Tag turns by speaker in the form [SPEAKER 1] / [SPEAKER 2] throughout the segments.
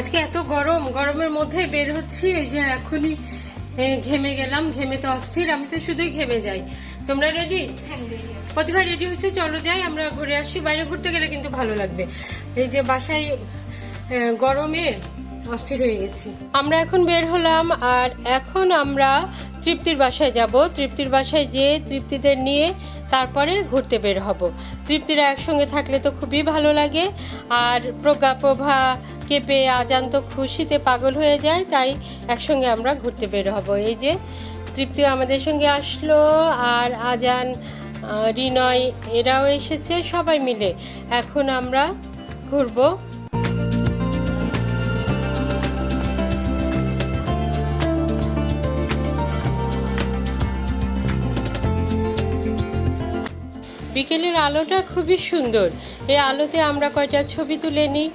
[SPEAKER 1] আজকে এত গরম, গরমের মধ্যে বের হচ্ছি, এই যে এখনই ঘেমে গেলাম, ঘেমে তো অস্থির, আমি তো শুধুই ঘেমে যাই। তোমরা রেডি প্রতিভা রেডি হয়েছে, চলো যাই, আমরা ঘুরে আসি। বাইরে ঘুরতে গেলে কিন্তু ভালো লাগবে। এই যে বাসায় গরমে অস্থির হয়ে গেছি। আমরা এখন বের হলাম, আর এখন আমরা তৃপ্তির বাসায় যাব। তৃপ্তির বাসায় যেয়ে তৃপ্তিদের নিয়ে তারপরে ঘুরতে বের হব। তৃপ্তিরা একসঙ্গে থাকলে তো খুবই ভালো লাগে, আর প্রজ্ঞা, প্রভা কেঁপে আজান তো খুশিতে পাগল হয়ে যায়, তাই একসঙ্গে আমরা ঘুরতে বের হব। এই যে তৃপ্তি আমাদের সঙ্গে আসলো, আর আজান রিনয় এরাও এসেছে, সবাই মিলে এখন আমরা ঘুরবো। বিকেলের আলোটা খুবই সুন্দর। এই আলোতে আমরা কয়টা ছবি তুলে নিই?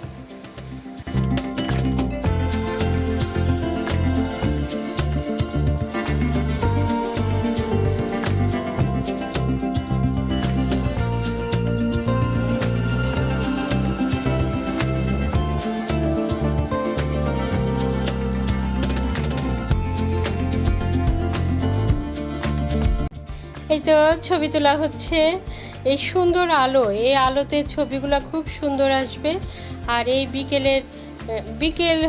[SPEAKER 1] এই তো ছবি তোলা হচ্ছে। এই সুন্দর আলো, এই আলোতে ছবিগুলো খুব সুন্দর আসবে। আর এই বিকেলের, বিকেল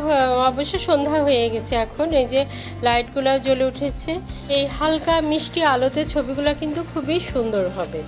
[SPEAKER 1] অবশ্য সন্ধ্যা হয়ে গেছে এখন, এই যে লাইটগুলো জ্বলে উঠেছে। এই হালকা মিষ্টি আলোতে ছবিগুলো কিন্তু খুবই সুন্দর হবে।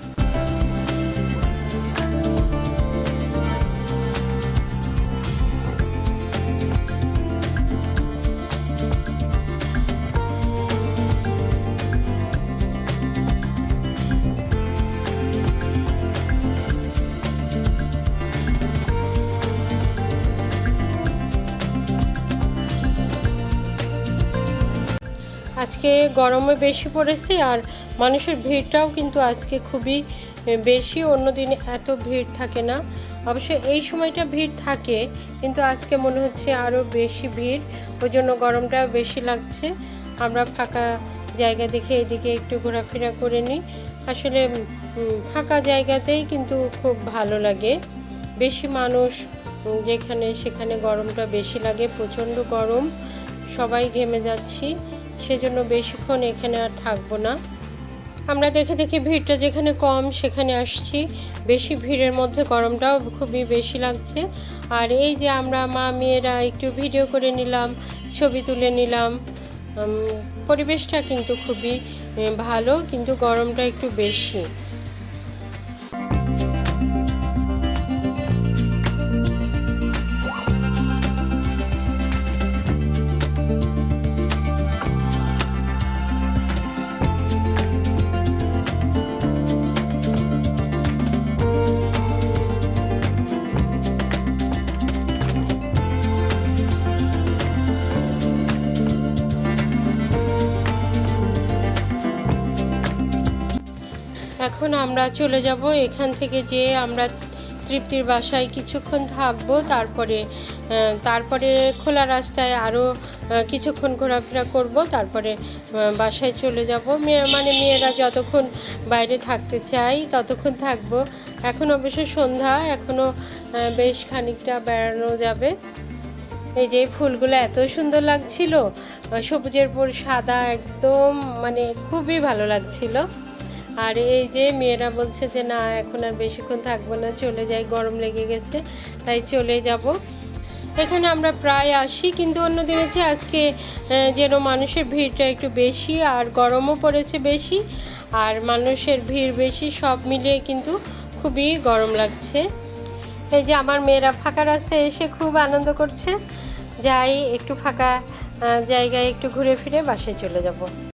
[SPEAKER 1] আজকে গরমে বেশি পড়েছে আর মানুষের ভিড়টাও কিন্তু আজকে খুবই বেশি। অন্যদিন এত ভিড় থাকে না। অবশ্য এই সময়টা ভিড় থাকে, কিন্তু আজকে মনে হচ্ছে আরও বেশি ভিড়। ওই জন্য গরমটা বেশি লাগছে। আমরা ফাঁকা জায়গা দেখে এদিকে একটু ঘোরাফেরা করে নিই। আসলে ফাঁকা জায়গাতেই কিন্তু খুব ভালো লাগে। বেশি মানুষ যেখানে সেখানে গরমটা বেশি লাগে, প্রচণ্ড গরম। সবাই ঘেমে যাচ্ছি। সেজন্য বেশিক্ষণ এখানে আর থাকব না। আমরা দেখে দেখে ভিড়টা যেখানে কম, সেখানে আসছি। বেশি ভিড়ের মধ্যে গরমটাও খুবই বেশি লাগছে। আর এই যে আমরা মা, মেয়েরা একটু ভিডিও করে নিলাম, ছবি তুলে নিলাম। পরিবেশটা কিন্তু খুবই ভালো, কিন্তু গরমটা একটু বেশি। এখন আমরা চলে যাব এখান থেকে যে আমরা তৃপ্তির বাসায় কিছুক্ষণ থাকব, তারপরে তারপরে খোলা রাস্তায় আরও কিছুক্ষণ ঘোরাফেরা করব, তারপরে বাসায় চলে যাব। মেয়ে মানে মেয়েরা যতক্ষণ বাইরে থাকতে চাই ততক্ষণ থাকব। এখন অবশ্য সন্ধ্যা এখনও বেশ খানিকটা বেড়ানো যাবে। এই যে ফুলগুলো এত সুন্দর লাগছিল, সবুজের পর সাদা একদম মানে খুবই ভালো লাগছিল। আর এই যে মেয়েরা বলছে যে, না, এখন আর বেশিক্ষণ থাকব না, চলে যাই, গরম লেগে গেছে, তাই চলে যাব। এখানে আমরা প্রায় আসি, কিন্তু অন্য চেয়ে আজকে যেন মানুষের ভিড়টা একটু বেশি আর গরমও পড়েছে বেশি, আর মানুষের ভিড় বেশি, সব মিলিয়ে কিন্তু খুবই গরম লাগছে। এই যে আমার মেয়েরা ফাঁকা রাস্তায় এসে খুব আনন্দ করছে। যাই, একটু ফাঁকা জায়গায় একটু ঘুরে ফিরে বাসে চলে যাব।